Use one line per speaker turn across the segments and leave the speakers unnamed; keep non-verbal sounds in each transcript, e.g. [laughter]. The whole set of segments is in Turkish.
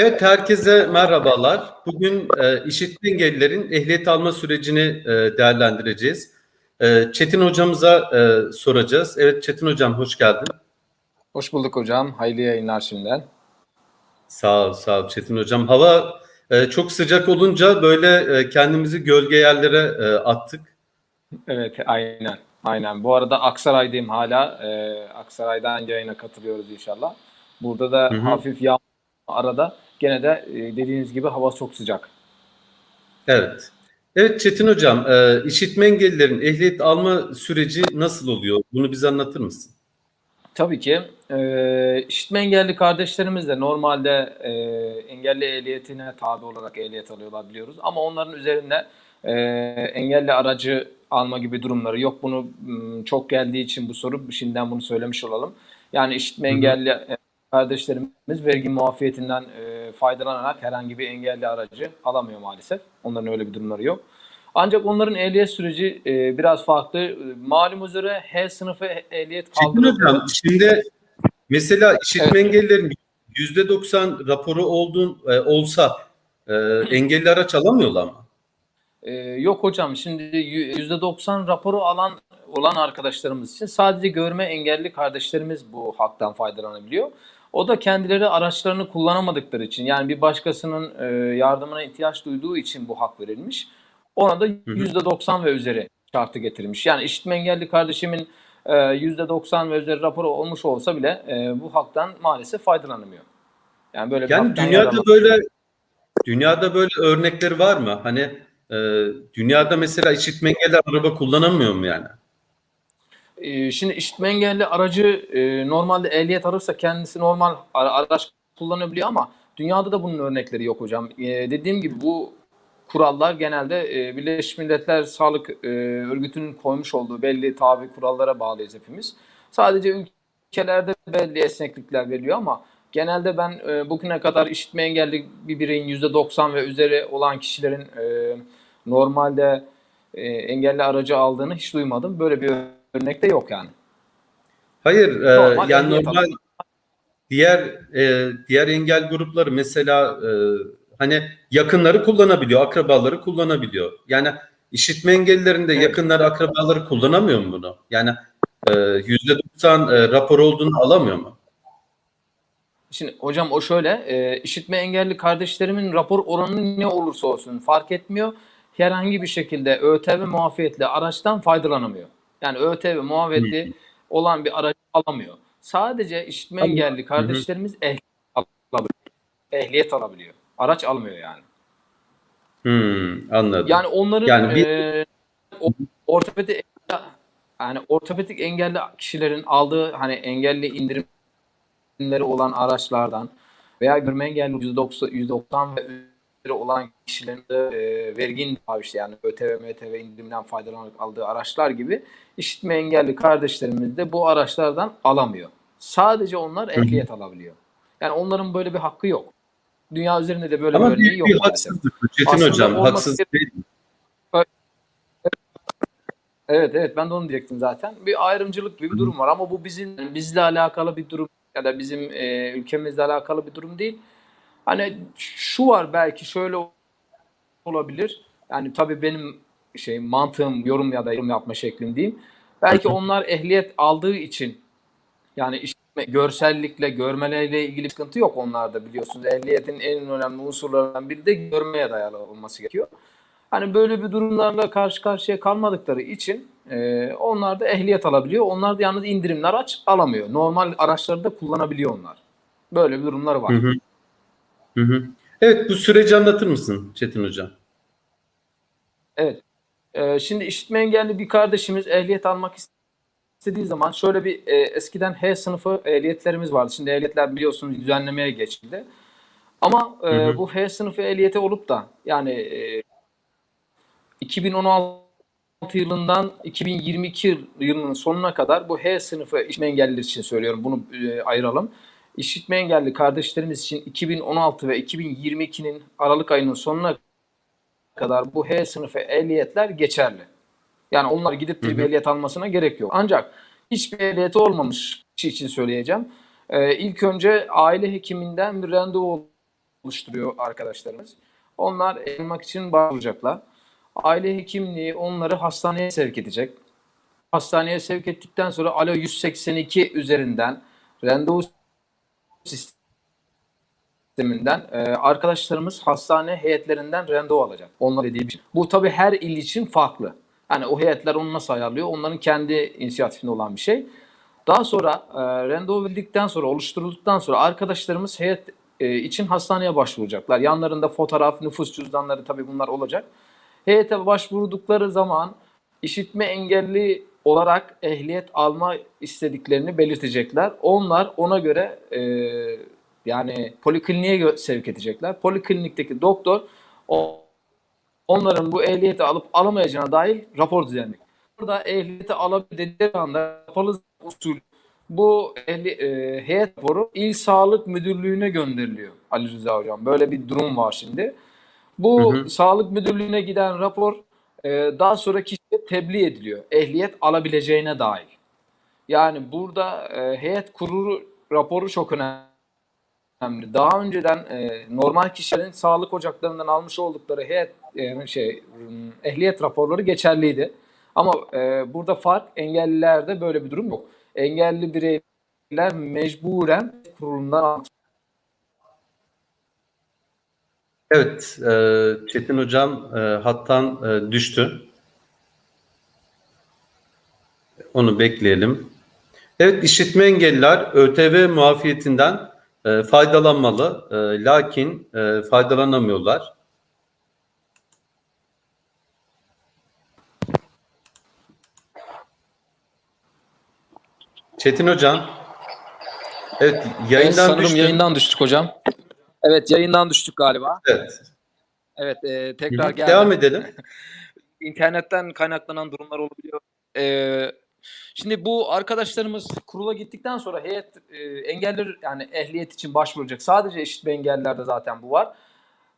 Evet, herkese merhabalar. Bugün e, işitme engellilerin ehliyet alma sürecini e, değerlendireceğiz. E, Çetin hocamıza e, soracağız. Evet Çetin hocam hoş geldin.
Hoş bulduk hocam. Hayırlı yayınlar şimdiden.
Sağ ol, sağ ol Çetin hocam. Hava e, çok sıcak olunca böyle e, kendimizi gölge yerlere e, attık.
Evet, aynen. Aynen. Bu arada Aksaray'dayım hala. Ee, Aksaray'dan yayına katılıyoruz inşallah. Burada da
Hı hı.
hafif yağmur arada. Gene de e, dediğiniz gibi hava çok sıcak.
Evet. Evet Çetin hocam, e, işitme engellilerin ehliyet alma süreci nasıl oluyor? Bunu bize anlatır mısın?
Tabii ki. E, işitme engelli kardeşlerimiz de normalde e, engelli ehliyetine tabi olarak ehliyet alıyorlar biliyoruz. Ama onların üzerinde e, engelli aracı alma gibi durumları yok. Bunu çok geldiği için bu soru şimdiden bunu söylemiş olalım. Yani işitme
Hı hı.
engelli kardeşlerimiz vergi muafiyetinden e, faydalanarak herhangi bir engelli aracı alamıyor maalesef. Onların öyle bir durumları yok. Ancak onların ehliyet süreci e, biraz farklı. E, Malum üzere H sınıfı ehliyet
hocam, şimdi mesela işitme engellilerin %90 raporu olduğun, e, olsa e, engelli araç alamıyorlar mı?
Ee, yok hocam şimdi yü- %90 raporu alan olan arkadaşlarımız için sadece görme engelli kardeşlerimiz bu haktan faydalanabiliyor. O da kendileri araçlarını kullanamadıkları için yani bir başkasının e, yardımına ihtiyaç duyduğu için bu hak verilmiş. Ona da %90 ve üzeri şartı getirilmiş. Yani işitme engelli kardeşimin e, %90 ve üzeri raporu olmuş olsa bile e, bu haktan maalesef faydalanamıyor. Yani böyle
Yani dünyada böyle dünyada böyle örnekleri var mı? Hani e, dünyada mesela işitme engelli araba kullanamıyor mu yani?
Ee, Şimdi işitme engelli aracı e, normalde ehliyet alırsa kendisi normal ara- araç kullanabiliyor ama dünyada da bunun örnekleri yok hocam. Ee, dediğim gibi bu kurallar genelde e, Birleşmiş Milletler Sağlık e, Örgütü'nün koymuş olduğu belli tabi kurallara bağlıyız hepimiz. Sadece ülkelerde belli esneklikler veriliyor ama genelde ben e, bugüne kadar işitme engelli bir bireyin %90 ve üzeri olan kişilerin e, normalde e, engelli aracı aldığını hiç duymadım. Böyle bir örnek de yok yani.
Hayır, e,
Normal
yani normal diğer e, diğer engel grupları mesela e, hani yakınları kullanabiliyor, akrabaları kullanabiliyor. Yani işitme engellilerin de
Evet.
yakınları, akrabaları kullanamıyor mu bunu? Yani e, %90 e, rapor olduğunu alamıyor mu?
Şimdi hocam o şöyle, e, işitme engelli kardeşlerimin rapor oranı ne olursa olsun fark etmiyor. Herhangi bir şekilde ÖTV muafiyetli araçtan faydalanamıyor. Yani ÖTV muafiyetli olan bir aracı alamıyor. Sadece işitme engelli kardeşlerimiz ehliyet alabiliyor. Ehliyet alabiliyor. Araç almıyor yani.
Hmm, anladım.
Yani onların
Yani bir-
e, ortopedik yani ortopedik engelli kişilerin aldığı hani engelli indirimleri olan araçlardan veya görme engelli %90, %90 ve olan kişilerin de e, vergi tabi işte yani ÖTV, MTV indiriminden faydalanarak aldığı araçlar gibi işitme engelli kardeşlerimiz de bu araçlardan alamıyor. Sadece onlar ehliyet alabiliyor. Yani onların böyle bir hakkı yok. Dünya üzerinde de böyle bir
Ama
örneği
büyük
yok
bir
maalesef.
haksızlık Çetin
Aslında
hocam.
olması
Haksız değil mi?
Evet evet ben de onu diyecektim zaten. Bir ayrımcılık gibi bir durum var ama bu bizim bizle alakalı bir durum ya da bizim e, ülkemizle alakalı bir durum değil. Hani şu var belki şöyle olabilir. Yani tabii benim şey mantığım yorum ya da yorum yapma şeklim diyeyim. Belki onlar ehliyet aldığı için yani işte görsellikle, görmeleriyle ilgili sıkıntı yok onlarda biliyorsunuz. Ehliyetin en önemli unsurlarından biri de görmeye dayalı olması gerekiyor. Hani böyle bir durumlarla karşı karşıya kalmadıkları için e, onlar da ehliyet alabiliyor. Onlar da yalnız indirimli araç alamıyor. Normal araçları da kullanabiliyor onlar. Böyle bir durumları var.
Hı hı. Hı hı. Evet bu süreci anlatır mısın Çetin hocam?
Evet. Ee, şimdi işitme engelli bir kardeşimiz ehliyet almak istediği zaman şöyle bir e, eskiden H sınıfı ehliyetlerimiz vardı. Şimdi ehliyetler biliyorsunuz düzenlemeye geçildi. Ama e,
Hı hı.
bu H sınıfı ehliyeti olup da yani e, 2016 yılından 2022 yılının sonuna kadar bu H sınıfı işitme engelliler için söylüyorum bunu e, ayıralım. İşitme engelli kardeşlerimiz için 2016 ve 2022'nin Aralık ayının sonuna kadar bu H sınıfı ehliyetler geçerli. Yani onlar gidip bir ehliyet almasına gerek yok. Ancak hiçbir ehliyeti olmamış kişi için söyleyeceğim. Ee, ilk önce aile hekiminden bir randevu oluşturuyor arkadaşlarımız. Onlar almak için başvuracaklar. Aile hekimliği onları hastaneye sevk edecek. Hastaneye sevk ettikten sonra Alo 182 üzerinden randevu sisteminden e, arkadaşlarımız hastane heyetlerinden randevu alacak. Onlar dediği bir şey. Bu tabii her il için farklı. Hani o heyetler onu nasıl ayarlıyor? Onların kendi inisiyatifinde olan bir şey. Daha sonra e, randevu verildikten sonra, oluşturulduktan sonra arkadaşlarımız heyet e, için hastaneye başvuracaklar. Yanlarında fotoğraf, nüfus cüzdanları tabii bunlar olacak. Heyete başvurdukları zaman işitme engelli olarak ehliyet alma istediklerini belirtecekler. Onlar ona göre e, yani polikliniğe sevk edecekler. Poliklinikteki doktor o, onların bu ehliyeti alıp alamayacağına dair rapor düzenleyecek. Burada ehliyeti alabilir dedikleri anda kapalı usul bu ehli, e, heyet raporu İl Sağlık Müdürlüğü'ne gönderiliyor Ali Rıza Hocam. Böyle bir durum var şimdi. Bu
Hı hı.
Sağlık Müdürlüğü'ne giden rapor e, daha sonra kişiye tebliğ ediliyor. Ehliyet alabileceğine dair. Yani burada e, heyet kurulu raporu çok önemli. Daha önceden e, normal kişilerin sağlık ocaklarından almış oldukları heyet e, şey m, ehliyet raporları geçerliydi. Ama e, burada fark engellilerde böyle bir durum yok. Engelli bireyler mecburen kurulundan almak
Evet, e, Çetin Hocam e, hattan e, düştü. Onu bekleyelim. Evet, işitme engelliler ÖTV muafiyetinden e, faydalanmalı. E, lakin e, faydalanamıyorlar. Çetin Hocam. Evet,
Evet,
yayından
sanırım
düştü.
yayından düştük hocam. Evet yayından düştük galiba.
Evet.
Evet e, tekrar
hı.
geldim.
Devam edelim. [laughs]
İnternetten kaynaklanan durumlar olabiliyor. E, şimdi bu arkadaşlarımız kurula gittikten sonra heyet e, engelli yani ehliyet için başvuracak. Sadece işitme engellilerde zaten bu var.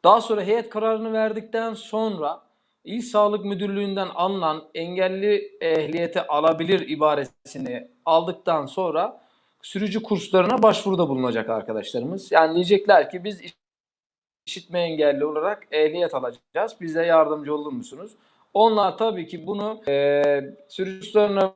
Daha sonra heyet kararını verdikten sonra İl Sağlık Müdürlüğü'nden alınan engelli ehliyeti alabilir ibaresini aldıktan sonra sürücü kurslarına başvuruda bulunacak arkadaşlarımız. Yani diyecekler ki biz işitme engelli olarak ehliyet alacağız. Bize yardımcı olur musunuz? Onlar tabii ki bunu e, sürücü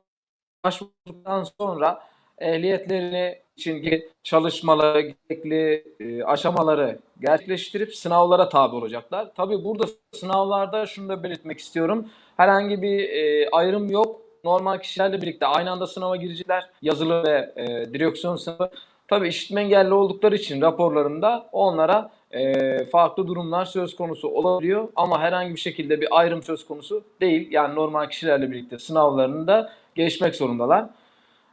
başvurduktan sonra ehliyetlerini için çalışmaları, gerekli e, aşamaları gerçekleştirip sınavlara tabi olacaklar. Tabii burada sınavlarda şunu da belirtmek istiyorum. Herhangi bir e, ayrım yok. Normal kişilerle birlikte aynı anda sınava girecekler. Yazılı ve e, direksiyon sınavı. Tabii işitme engelli oldukları için raporlarında onlara e, farklı durumlar söz konusu olabiliyor. Ama herhangi bir şekilde bir ayrım söz konusu değil. Yani normal kişilerle birlikte sınavlarını da geçmek zorundalar.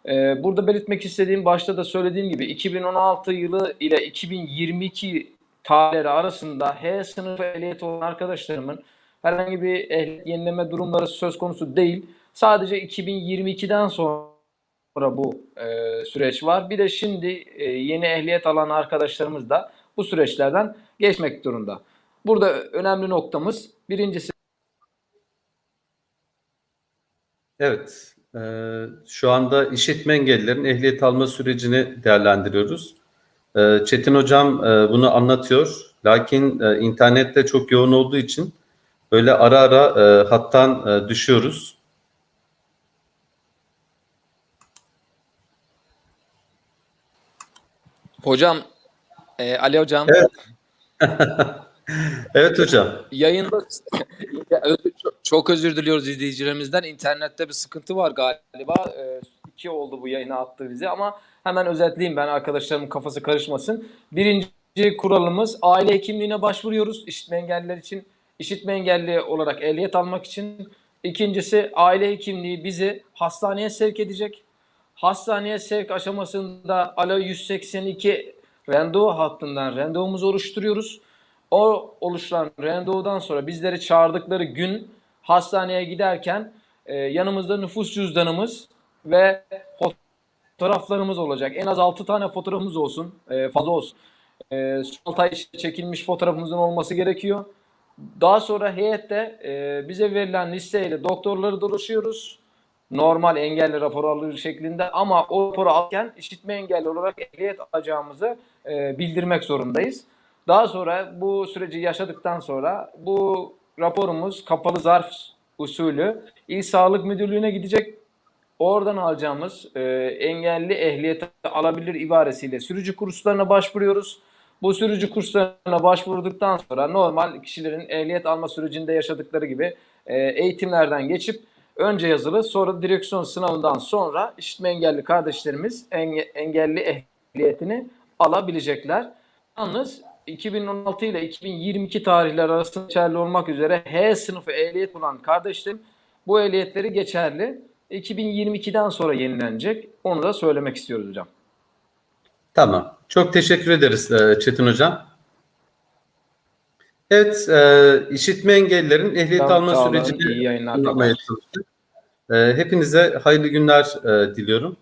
Ee, burada belirtmek istediğim başta da söylediğim gibi 2016 yılı ile 2022 tarihleri arasında H sınıfı ehliyeti olan arkadaşlarımın herhangi bir ehliyet yenileme durumları söz konusu değil. Sadece 2022'den sonra bu e, süreç var. Bir de şimdi e, yeni ehliyet alan arkadaşlarımız da bu süreçlerden geçmek durumda. Burada önemli noktamız birincisi
Evet, e, şu anda işitme engellilerin ehliyet alma sürecini değerlendiriyoruz. E, Çetin Hocam e, bunu anlatıyor. Lakin e, internette çok yoğun olduğu için böyle ara ara e, hattan e, düşüyoruz.
Hocam e, Ali hocam
Evet. [laughs] Evet hocam.
yayında [laughs] çok- özür diliyoruz izleyicilerimizden. İnternette bir sıkıntı var galiba. Ee, iki oldu bu yayına attı bizi ama hemen özetleyeyim ben arkadaşlarımın kafası karışmasın. Birinci kuralımız aile hekimliğine başvuruyoruz işitme engelliler için. işitme engelli olarak ehliyet almak için. İkincisi aile hekimliği bizi hastaneye sevk edecek. Hastaneye sevk aşamasında Alo 182 randevu hattından randevumuzu oluşturuyoruz. O oluşan randevudan sonra bizleri çağırdıkları gün hastaneye giderken e, yanımızda nüfus cüzdanımız ve fotoğraflarımız olacak. En az 6 tane fotoğrafımız olsun, e, fazla olsun. E, son altı ay içinde çekilmiş fotoğrafımızın olması gerekiyor. Daha sonra heyette e, bize verilen listeyle doktorları dolaşıyoruz. Normal engelli raporu alır şeklinde ama o raporu alırken işitme engelli olarak ehliyet alacağımızı e, bildirmek zorundayız. Daha sonra bu süreci yaşadıktan sonra bu raporumuz kapalı zarf usulü İl Sağlık Müdürlüğü'ne gidecek. Oradan alacağımız e, engelli ehliyeti alabilir ibaresiyle sürücü kurslarına başvuruyoruz. Bu sürücü kurslarına başvurduktan sonra normal kişilerin ehliyet alma sürecinde yaşadıkları gibi e, eğitimlerden geçip önce yazılı sonra direksiyon sınavından sonra işitme engelli kardeşlerimiz enge- engelli ehliyetini alabilecekler. Yalnız 2016 ile 2022 tarihler arasında geçerli olmak üzere H sınıfı ehliyet olan kardeşlerim bu ehliyetleri geçerli. 2022'den sonra yenilenecek. Onu da söylemek istiyoruz hocam.
Tamam. Çok teşekkür ederiz e, Çetin Hocam. Evet, e, işitme engellilerin ehliyet
Sağ-
alma sürecini anlatmaya çalıştık. E, hepinize hayırlı günler e, diliyorum.